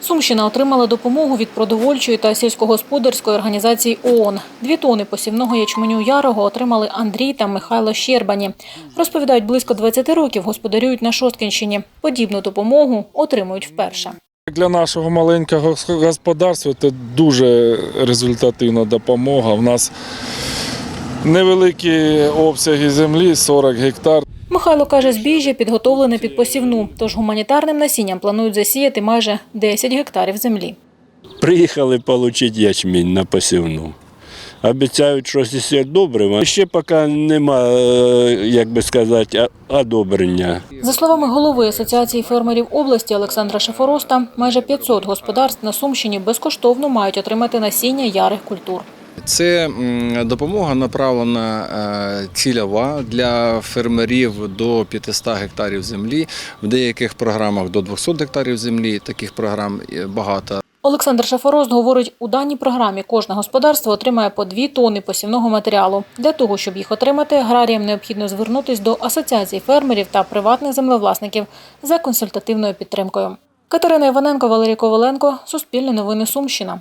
Сумщина отримала допомогу від продовольчої та сільськогосподарської організації ООН. Дві тони посівного ячменю ярого отримали Андрій та Михайло Щербані. Розповідають, близько 20 років господарюють на Шосткінщині. Подібну допомогу отримують вперше. Для нашого маленького господарства це дуже результативна допомога. У нас невеликі обсяги землі 40 гектар. Михайло каже, збіжжя підготовлене під посівну, тож гуманітарним насінням планують засіяти майже 10 гектарів землі. Приїхали отримати ячмінь на посівну. Обіцяють щось іще добре. Ще поки нема, е, як би сказати, одобрення. За словами голови Асоціації фермерів області Олександра Шефороста, майже 500 господарств на Сумщині безкоштовно мають отримати насіння ярих культур. Це допомога направлена е, цільова для фермерів до 500 гектарів землі. В деяких програмах до 200 гектарів землі. Таких програм багато. Олександр Шафорост говорить, у даній програмі кожне господарство отримає по дві тонни посівного матеріалу. Для того, щоб їх отримати, аграріям необхідно звернутись до асоціацій фермерів та приватних землевласників за консультативною підтримкою. Катерина Іваненко, Валерій Коваленко, Суспільне новини Сумщина.